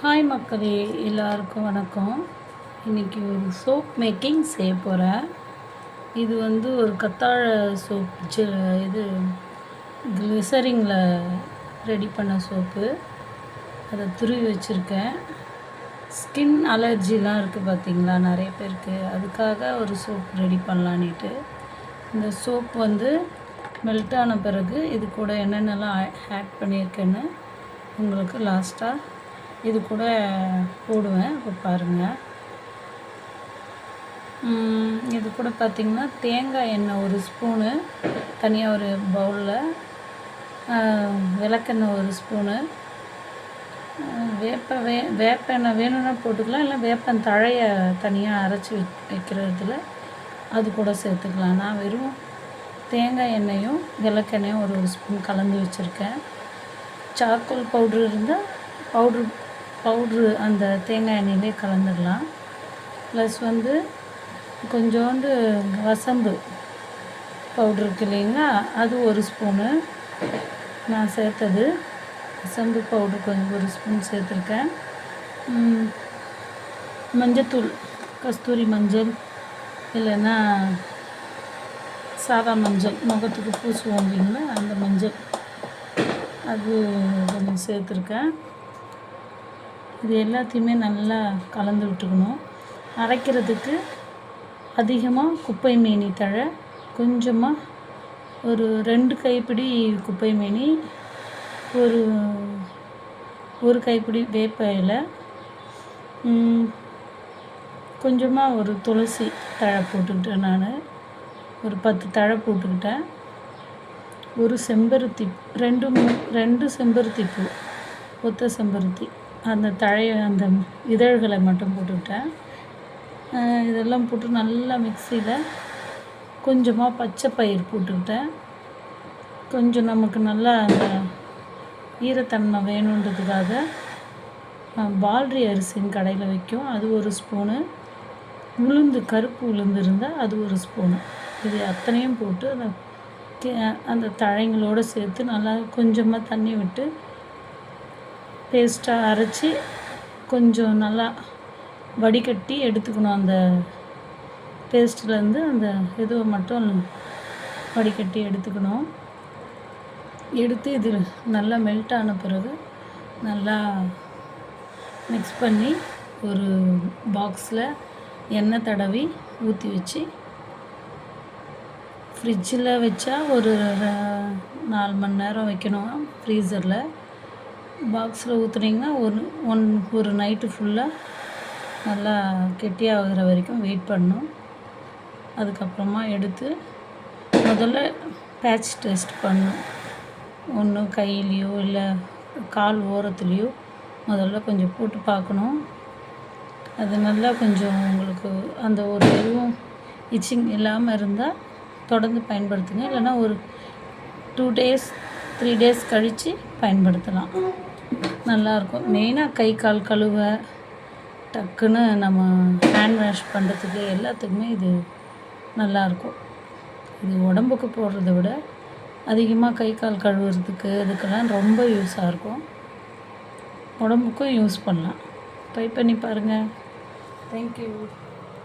Hi மக்களே. எல்லாருக்கும் வணக்கம். இன்றைக்கி ஒரு சோப் மேக்கிங் செய்ய போகிறேன் இது வந்து ஒரு கத்தாழ சோப் இது கிளிசரிங்கில் ரெடி பண்ண சோப்பு அதை துருவி வச்சுருக்கேன். ஸ்கின் அலர்ஜிலாம் இருக்குது பார்த்தீங்களா நிறைய பேருக்கு. அதுக்காக ஒரு சோப் ரெடி பண்ணலான்ட்டு இந்த சோப் வந்து மெல்ட் ஆன பிறகு இது கூட என்னென்னலாம் ஆட் பண்ணியிருக்கேன்னு உங்களுக்கு லாஸ்ட்டாக இது கூட போடுவேன் இப்போ பாருங்கள் இது கூட பார்த்திங்கன்னா தேங்காய் எண்ணெய் ஒரு ஸ்பூனு தனியாக ஒரு பவுலில். விளக்கெண்ணெய் ஒரு ஸ்பூனு. வேப்ப வே வேப்பெண்ணெய் வேணும்னா போட்டுக்கலாம் இல்லை வேப்பன் தழைய தனியாக அரைச்சி வை வைக்கிறதுல அது கூட சேர்த்துக்கலாம். நான் வெறும் தேங்காய் எண்ணெயும் விளக்கெண்ணையும் ஒரு ஒரு ஸ்பூன் கலந்து வச்சுருக்கேன். சாக்கோல் பவுட்ரு இருந்தால் பவுட்ரு பவுட்ரு அந்த தேங்காய் எண்ணெயிலே கலந்துடலாம். ப்ளஸ் வந்து கொஞ்சோண்டு வசம்பு பவுட்ரு இருக்கு இல்லைங்களா? அது ஒரு ஸ்பூனு. நான் சேர்த்தது வசம்பு பவுட்ரு கொஞ்சம் ஒரு ஸ்பூன் சேர்த்துருக்கேன். மஞ்சத்தூள் கஸ்தூரி மஞ்சள் இல்லைன்னா சாதா மஞ்சள் முகத்துக்கு பூசுவோம் இல்லைங்களா? அந்த மஞ்சள். அது கொஞ்சம் சேர்த்துருக்கேன். இது எல்லாத்தையுமே நல்லா கலந்து விட்டுக்கணும். அரைக்கிறதுக்கு அதிகமாக குப்பை மேனி தழை கொஞ்சமாக ஒரு ரெண்டு கைப்பிடி குப்பை மேனி ஒரு ஒரு கைப்பிடி வேப்ப இலை கொஞ்சமாக ஒரு துளசி தழை போட்டுக்கிட்டேன் நான். ஒரு பத்து தழை போட்டுக்கிட்டேன். ஒரு செம்பருத்தி ரெண்டு மூ ரெண்டு செம்பருத்தி பூ ஒத்த செம்பருத்தி. அந்த தழைய அந்த இதழ்களை மட்டும் போட்டுக்கிட்டேன் இதெல்லாம் போட்டு நல்லா மிக்சியில் கொஞ்சமாக பச்சை பயிர் போட்டுக்கிட்டேன் கொஞ்சம் நமக்கு நல்லா அந்த ஈரத்தன்மை வேணுன்றதுக்காக பால்ரி அரிசின்னு கடையில் வைக்கும். அது ஒரு ஸ்பூனு. உளுந்து கருப்பு உளுந்து இருந்தால் அது ஒரு ஸ்பூனு. இது அத்தனையும் போட்டு அந்த அந்த தழைங்களோடு சேர்த்து நல்லா கொஞ்சமாக தண்ணி விட்டு பேஸ்ட்டாக அரைச்சி கொஞ்சம் நல்லா வடிகட்டி எடுத்துக்கணும். அந்த பேஸ்ட்லேருந்து அந்த இதுவை மட்டும் வடிகட்டி எடுத்துக்கணும். எடுத்து இது நல்லா மெல்ட் ஆன பிறகு நல்லா மிக்ஸ் பண்ணி ஒரு பாக்ஸில் எண்ணெய் தடவி ஊற்றி வச்சு ஃப்ரிட்ஜில் வச்சா ஒரு நாலு மணி நேரம் வைக்கணும். ஃப்ரீசரில் பாக்ஸில் ஊற்றுனீங்கன்னா ஒரு ஒன் ஒரு நைட்டு ஃபுல்லாக நல்லா கெட்டியாகிற வரைக்கும் வெயிட் பண்ணணும். அதுக்கப்புறமா எடுத்து முதல்ல பேட்ச் டெஸ்ட் பண்ணும் ஒன்று கையிலையோ இல்லை கால் ஓரத்துலேயோ முதல்ல கொஞ்சம் போட்டு பார்க்கணும். அது நல்லா கொஞ்சம் உங்களுக்கு அந்த ஒரு எதுவும் இச்சிங் இல்லாமல் இருந்தால் தொடர்ந்து பயன்படுத்துங்க. இல்லைன்னா ஒரு டூ டேஸ் த்ரீ டேஸ் கழித்து பயன்படுத்தலாம். நல்லாயிருக்கும். மெயினாக கை கால் கழுவ டக்குன்னு நம்ம ஹேண்ட் வாஷ் பண்ணுறதுக்கு எல்லாத்துக்குமே இது நல்லாயிருக்கும். இது உடம்புக்கு போடுறத விட அதிகமாக கை கால் கழுவுறதுக்கு இதுக்கெல்லாம் ரொம்ப யூஸாக இருக்கும். உடம்புக்கும் யூஸ் பண்ணலாம். ட்ரை பண்ணி பாருங்கள் தேங்க்யூ